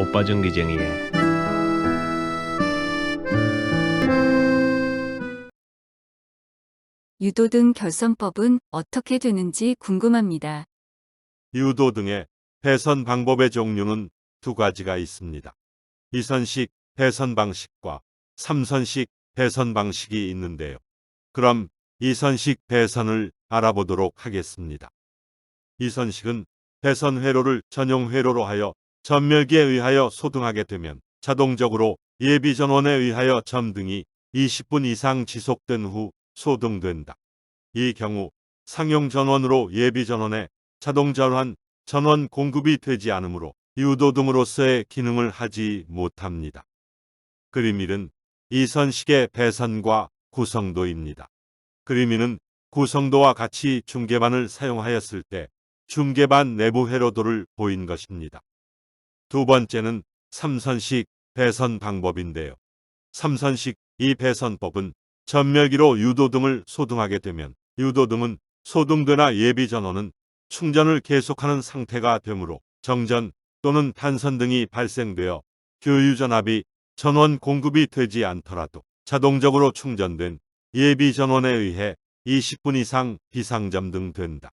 오빠 전기쟁이의 유도 등 결선법은 어떻게 되는지 궁금합니다. 유도 등의 배선 방법의 종류는 두 가지가 있습니다. 이선식 배선 방식과 삼선식 배선 방식이 있는데요. 그럼 이선식 배선을 알아보도록 하겠습니다. 이선식은 배선 회로를 전용 회로로 하여 전멸기에 의하여 소등하게 되면 자동적으로 예비 전원에 의하여 점등이 20분 이상 지속된 후 소등된다. 이 경우 상용 전원으로 예비 전원에 자동 전환, 전원 공급이 되지 않으므로 유도 등으로서의 기능을 하지 못합니다. 그림 1은 이선식의 배선과 구성도입니다. 그림 2는 구성도와 같이 중계반을 사용하였을 때 중계반 내부 회로도를 보인 것입니다. 두 번째는 삼선식 배선 방법인데요. 삼선식 이 배선법은 전멸기로 유도등을 소등하게 되면 유도등은 소등되나 예비 전원은 충전을 계속하는 상태가 되므로 정전 또는 단선 등이 발생되어 교유 전압이 전원 공급이 되지 않더라도 자동적으로 충전된 예비 전원에 의해 20분 이상 비상점 등 된다.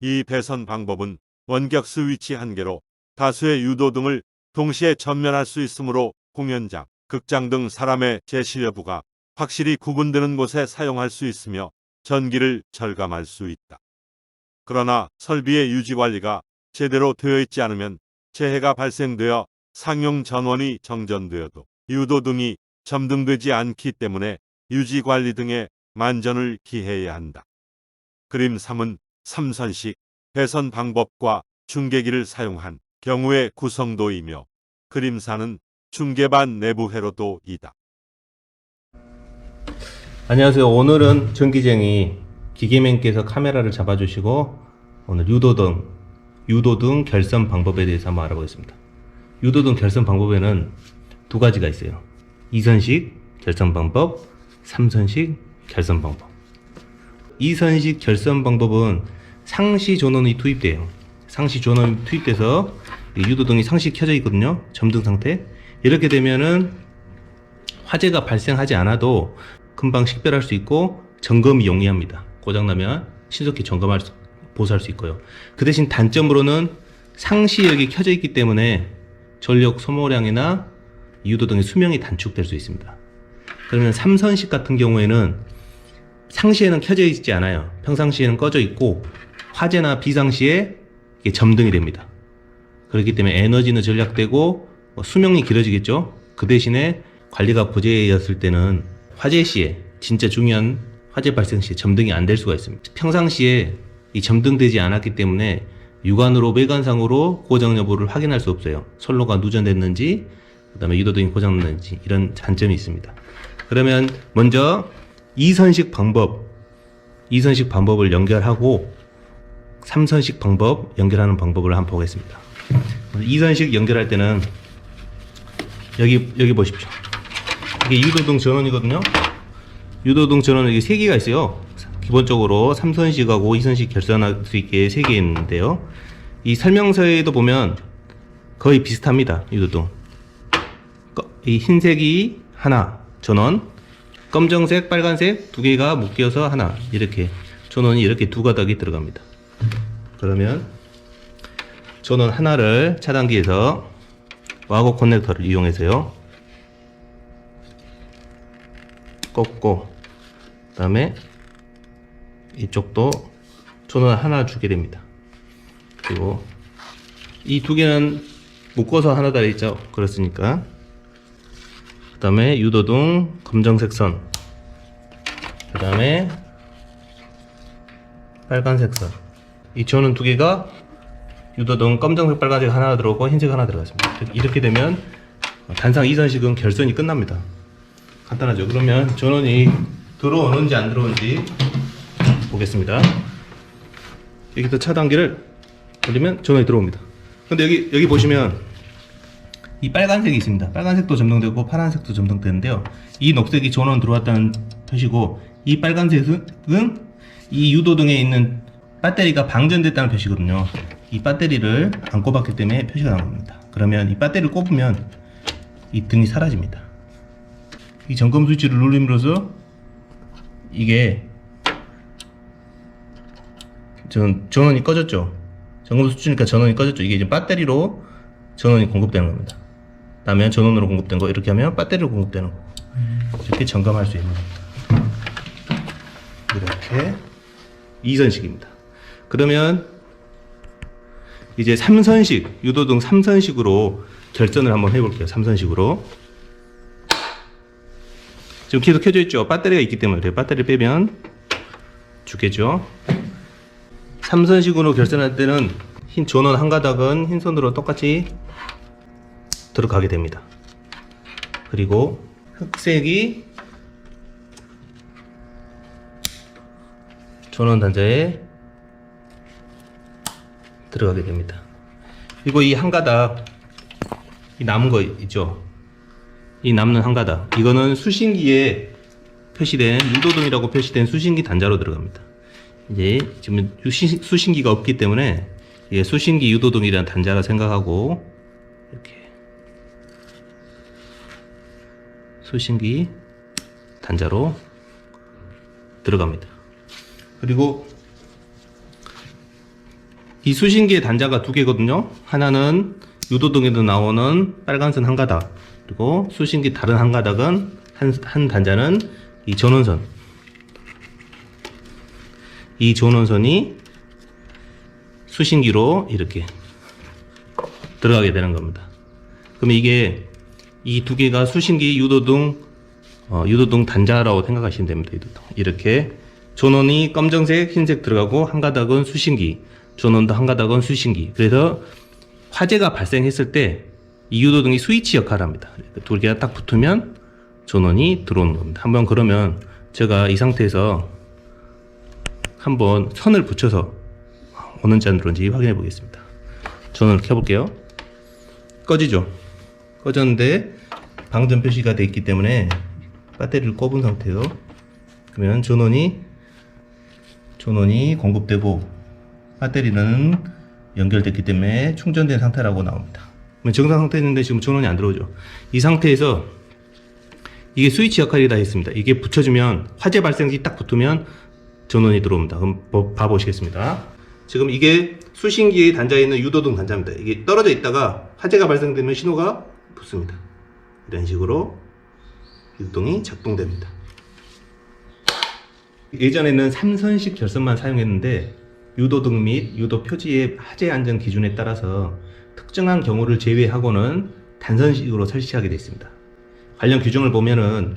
이 배선 방법은 원격 스위치 한 개로 다수의 유도 등을 동시에 전면할 수 있으므로 공연장, 극장 등 사람의 제시 여부가 확실히 구분되는 곳에 사용할 수 있으며 전기를 절감할 수 있다. 그러나 설비의 유지 관리가 제대로 되어 있지 않으면 재해가 발생되어 상용 전원이 정전되어도 유도 등이 점등되지 않기 때문에 유지 관리 등에 만전을 기해야 한다. 그림 3은 삼선식 배선 방법과 중계기를 사용한 경우의 구성도이며 그림 4는 중계반 내부 회로도이다. 안녕하세요. 오늘은 전기쟁이 기계맨께서 카메라를 잡아주시고 오늘 유도등 유도등 결선 방법에 대해서 한번 알아보겠습니다. 유도등 결선 방법에는 두 가지가 있어요. 이선식 결선 방법, 삼선식 결선 방법. 이선식 결선 방법은 상시 전원이 투입돼요. 상시 전원이 투입돼서 이 유도등이 상시 켜져 있거든요. 점등 상태. 이렇게 되면은 화재가 발생하지 않아도 금방 식별할 수 있고 점검이 용이합니다. 고장나면 신속히 점검할 수, 보수할 수 있고요. 그 대신 단점으로는 상시 여기 켜져 있기 때문에 전력 소모량이나 유도 등의 수명이 단축될 수 있습니다. 그러면 삼선식 같은 경우에는 상시에는 켜져 있지 않아요. 평상시에는 꺼져 있고 화재나 비상시에 점등이 됩니다. 그렇기 때문에 에너지는 절약되고 뭐 수명이 길어지겠죠. 그 대신에 관리가 부재였을 때는 화재 시에 진짜 중요한 화재 발생 시에 점등이 안 될 수가 있습니다. 평상시에 이 점등되지 않았기 때문에 육안으로 외관상으로 고장 여부를 확인할 수 없어요. 선로가 누전됐는지 그다음에 유도등이 고장났는지 이런 단점이 있습니다. 그러면 먼저 이선식 방법 이선식 방법을 연결하고 삼선식 방법 연결하는 방법을 한번 보겠습니다. 이선식 연결할 때는 여기 여기 보십시오. 이게 유도등 전원이거든요. 유도등 전원은 이게 세 개가 있어요. 기본적으로 삼선식하고 이선식 결선할 수 있게 세 개 있는데요. 이 설명서에도 보면 거의 비슷합니다. 유도등. 꺼- 이 흰색이 하나 전원, 검정색, 빨간색 두 개가 묶여서 하나 이렇게 전원이 이렇게 두 가닥이 들어갑니다. 그러면 전원 하나를 차단기에서 와고 커넥터를 이용해서요. 꽂고 그 다음에 이쪽도 전원 하나 주게 됩니다. 그리고 이 두 개는 묶어서 하나 달려 있죠. 그렇으니까 그 다음에 유도등 검정색 선 그 다음에 빨간색 선. 이 전원 두 개가 유도등 검정색 빨간색 하나 들어오고 흰색 하나 들어갔습니다. 이렇게 되면 단상 이선식은 결선이 끝납니다. 간단하죠. 그러면 전원이 들어오는지 안 들어오는지 보겠습니다. 여기서 차단기를 돌리면 전원이 들어옵니다. 근데 여기 여기 보시면 이 빨간색이 있습니다. 빨간색도 점등되고 파란색도 점등되는데요. 이 녹색이 전원 들어왔다는 표시고 이 빨간색은 이 유도등에 있는 배터리가 방전됐다는 표시거든요. 이 배터리를 안 꼽았기 때문에 표시가 나온 겁니다. 그러면 이 배터리를 꼽으면 이 등이 사라집니다. 이 점검 스위치를 누름으로써 이게 전 전원이 꺼졌죠. 점검 스위치니까 전원이 꺼졌죠. 이게 이제 배터리로 전원이 공급되는 겁니다. 다음에 전원으로 공급된 거 이렇게 하면 배터리로 공급되는 거 이렇게 점검할 수 있는 겁니다. 이렇게 이선식입니다. 그러면 이제 삼선식 유도 등 삼선식으로 결선을 한번 해볼게요. 삼선식으로 지금 계속 켜져 있죠. 배터리가 있기 때문에 그래요. 배터리 빼면 죽겠죠. 삼선식으로 결선할 때는 흰 전원 한 가닥은 흰 선으로 똑같이 들어가게 됩니다. 그리고 흑색이 전원 단자에 들어가게 됩니다. 그리고 이 한 가닥 이 남은 거 있죠. 이 남는 한 가닥 이거는 수신기에 표시된 유도등이라고 표시된 수신기 단자로 들어갑니다. 이제 지금 수신- 수신기가 없기 때문에 이게 수신기 유도등이라는 단자라 생각하고 이렇게 수신기 단자로 들어갑니다. 그리고 이 수신기의 단자가 두 개거든요. 하나는 유도등에도 나오는 빨간선 한 가닥, 그리고 수신기 다른 한 가닥은 한, 한 단자는 이 전원선. 이 전원선이 수신기로 이렇게 들어가게 되는 겁니다. 그러면 이게 이 두 개가 수신기 유도등 어, 유도등 단자라고 생각하시면 됩니다. 유도등. 이렇게 전원이 검정색, 흰색 들어가고 한 가닥은 수신기, 전원도 한 가닥은 수신기. 그래서 화재가 발생했을 때 이 유도 등이 스위치 역할을 합니다. 두 개가 딱 붙으면 전원이 들어오는 겁니다. 한번 그러면 제가 이 상태에서 한번 선을 붙여서 어느 잔 들어온지 확인해 보겠습니다. 전원을 켜볼게요. 꺼지죠? 꺼졌는데 방전 표시가 되어 있기 때문에 배터리를 꼽은 상태로 그러면 전원이 전원이 공급되고 배터리는 연결됐기 때문에 충전된 상태라고 나옵니다. 정상 상태인데 지금 전원이 안 들어오죠. 이 상태에서 이게 스위치 역할이 다 있습니다. 이게 붙여주면 화재 발생시 딱 붙으면 전원이 들어옵니다. 그럼 뭐- 봐보시겠습니다. 지금 이게 수신기의 단자에 있는 유도등 단자입니다. 이게 떨어져 있다가 화재가 발생되면 신호가 붙습니다. 이런 식으로 유동이 작동됩니다. 예전에는 삼선식 결선만 사용했는데 유도 등 및 유도 표지의 화재 안전 기준에 따라서 특정한 경우를 제외하고는 단선식으로 설치하게 됐습니다. 관련 규정을 보면은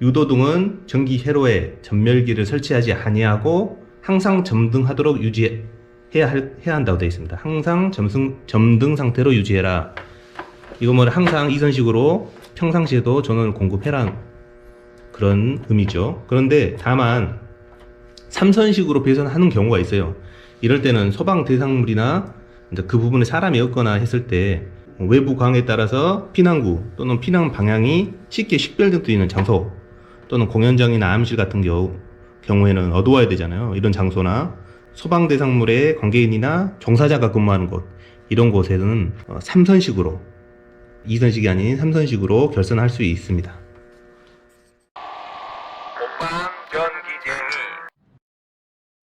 유도 등은 전기 회로에 전멸기를 설치하지 아니하고 항상 점등하도록 유지해야 할- 해야 한다고 되어 있습니다. 항상 점승, 점등 상태로 유지해라. 이거 뭐 항상 이선식으로 평상시에도 전원을 공급해라 그런 의미죠. 그런데 다만 삼선식으로 배선하는 경우가 있어요. 이럴 때는 소방 대상물이나 그 부분에 사람이 없거나 했을 때 외부 광에 따라서 피난구 또는 피난 방향이 쉽게 식별될 수 있는 장소 또는 공연장이나 암실 같은 경우 경우에는 어두워야 되잖아요. 이런 장소나 소방 대상물의 관계인이나 종사자가 근무하는 곳 이런 곳에는 어, 삼선식으로 이선식이 아닌 삼선식으로 결선할 수 있습니다.